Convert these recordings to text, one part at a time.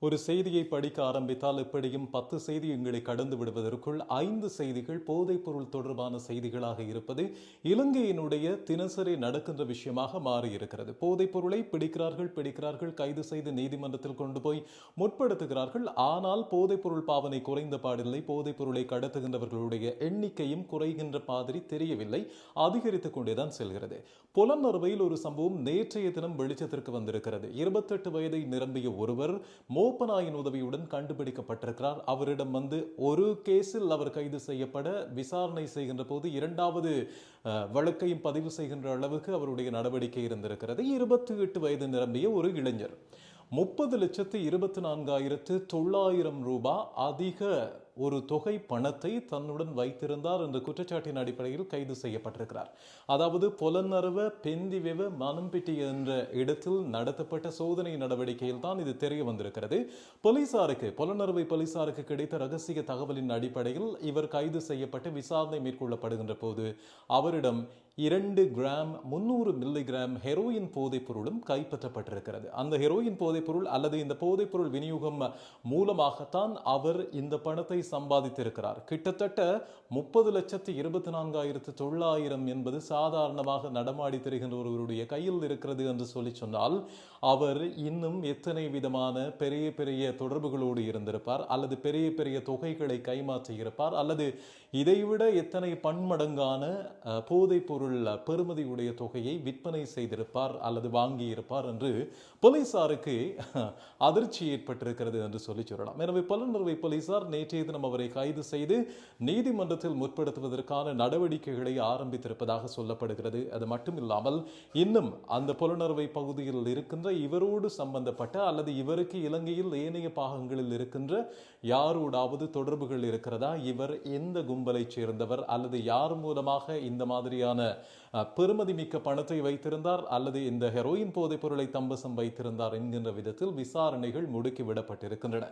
ஒரு செய்தியை படிக்க ஆரம்பித்தால் எப்படியும் பத்து செய்தி எங்களை கடந்து விடுவதற்குள் ஐந்து செய்திகள் போதைப் பொருள் தொடர்பான செய்திகளாக இருப்பது இலங்கையினுடைய தினசரி நடக்கின்ற விஷயமாக மாறியிருக்கிறது. போதைப் பொருளை பிடிக்கிறார்கள் பிடிக்கிறார்கள். கைது செய்து நீதிமன்றத்தில் கொண்டு போய் முற்படுத்துகிறார்கள். ஆனால் போதைப் பொருள் பாவனை குறைந்த பாடில்லை. போதைப் பொருளை கடத்துகின்றவர்களுடைய எண்ணிக்கையும் குறைகின்ற மாதிரி தெரியவில்லை. அதிகரித்துக் கொண்டேதான் செல்கிறது. புலனறுவையில் ஒரு சம்பவம் நேற்றைய தினம் வெளிச்சத்திற்கு வந்திருக்கிறது. இருபத்தெட்டு வயதை நிரம்பிய ஒருவர் மோப்பனாயின் உதவியுடன் கண்டுபிடிக்கப்பட்டிருக்கிறார். அவரிடம் வந்து ஒரு கேஸில் அவர் கைது செய்யப்பட விசாரணை செய்கின்ற போது இரண்டாவது வழக்கையும் பதிவு செய்கின்ற அளவுக்கு அவருடைய நடவடிக்கை இருந்திருக்கிறது. இருபத்தி எட்டு வயது நிரம்பிய ஒரு இளைஞர். முப்பது லட்சத்து இருபத்தி நான்காயிரத்து தொள்ளாயிரம் ரூபாய் அதிக ஒரு தொகை பணத்தை தன்னுடன் வைத்திருந்தார் என்ற குற்றச்சாட்டின் அடிப்படையில் கைது செய்யப்பட்டிருக்கிறார். அதாவது பொலன்னறுவ பெந்திவெவ மனம்பிட்டி என்ற இடத்தில் நடத்தப்பட்ட சோதனை நடவடிக்கையில் தான் இது தெரிய வந்திருக்கிறது. போலீசாருக்கு புலனறுவை போலீசாருக்கு கிடைத்த ரகசிய தகவலின் அடிப்படையில் இவர் கைது செய்யப்பட்டு விசாரணை மேற்கொள்ளப்படுகின்ற போது அவரிடம் இரண்டு கிராம் முன்னூறு மில்லிகிராம் ஹெரோயின் போதைப் பொருளும் கைப்பற்றப்பட்டிருக்கிறது. அந்த ஹெரோயின் போதைப் பொருள் அல்லது இந்த போதைப் பொருள் விநியோகம் மூலமாகத்தான் அவர் இந்த பணத்தை சம்பாதித்திருக்கிறார். கிட்டத்தட்ட முப்பது லட்சத்து இருபத்தி நான்காயிரத்து தொள்ளாயிரம் என்பது சாதாரணமாக நடமாடி திரிகின்ற ஒருவருடைய கையில் இருக்கிறது என்று சொல்லி சொன்னால் அவர் இன்னும் எத்தனை விதமான பெரிய பெரிய தொடர்புகளோடு இருந்திருப்பார் அல்லது பெரிய பெரிய தொகைகளை கைமாற்றியிருப்பார் அல்லது இதைவிட எத்தனை பன்மடங்கான போதைப் பொருள் பெறுமதியுடைய தொகையை விற்பனை செய்திருப்பார் அல்லது வாங்கி இருப்பார் என்று போலீசாருக்கு அதிர்ச்சி ஏற்பட்டிருக்கிறது என்று சொல்லி சொல்லலாம். எனவே புலனறுவை போலீசார் நேற்றைய தினம் நிறுவனம் அவரை கைது செய்து நீதிமன்றத்தில் முற்படுத்துவதற்கான நடவடிக்கைகளை ஆரம்பித்திருப்பதாக சொல்லப்படுகிறது. அது மட்டுமில்லாமல் இன்னும் அந்த புலனறுவை பகுதியில் இருக்கின்ற இவரோடு சம்பந்தப்பட்ட அல்லது இவருக்கு இலங்கையில் ஏனைய பாகங்களில் இருக்கின்ற யாரோடாவது தொடர்புகள் இருக்கிறதா? இவர் எந்த கும்பலைச் சேர்ந்தவர்? அல்லது யார் மூலமாக இந்த மாதிரியான பெருமதி மிக்க பணத்தை வைத்திருந்தார்? அல்லது இந்த ஹெரோயின் போதைப் பொருளை தம்பசம் வைத்திருந்தார் என்கின்ற விதத்தில் விசாரணைகள் முடுக்கிவிடப்பட்டிருக்கின்றன.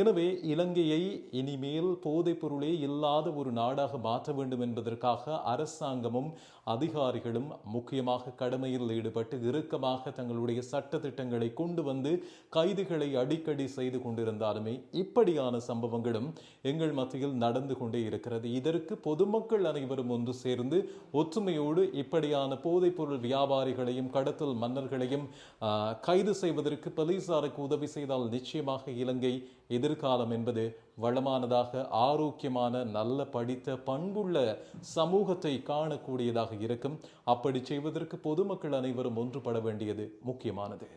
எனவே இலங்கையை இனி இனிமேல் போதைப் பொருளே இல்லாத ஒரு நாடாக மாற்ற வேண்டும் என்பதற்காக அரசாங்கமும் அதிகாரிகளும் முக்கியமாக கடமையில் ஈடுபட்டு இறுக்கமாக தங்களுடைய சட்ட திட்டங்களை கொண்டு வந்து கைதுகளை அடிக்கடி செய்து கொண்டிருந்தாலுமே இப்படியான சம்பவங்களும் எங்கள் மத்தியில் நடந்து கொண்டே இருக்கிறது. இதற்கு பொதுமக்கள் அனைவரும் ஒன்று சேர்ந்து ஒற்றுமையோடு இப்படியான போதைப் பொருள் வியாபாரிகளையும் கடத்தல் மன்னர்களையும் கைது செய்வதற்கு போலீசாருக்கு உதவி செய்தால் நிச்சயமாக இலங்கை எதிர்காலம் என்பது வளமானதாக ஆரோக்கியமான நல்ல படித்த பண்புள்ள சமூகத்தை காணக்கூடியதாக இருக்கும். அப்படி செய்வதற்கு பொதுமக்கள் அனைவரும் ஒன்றுபட வேண்டியது முக்கியமானது.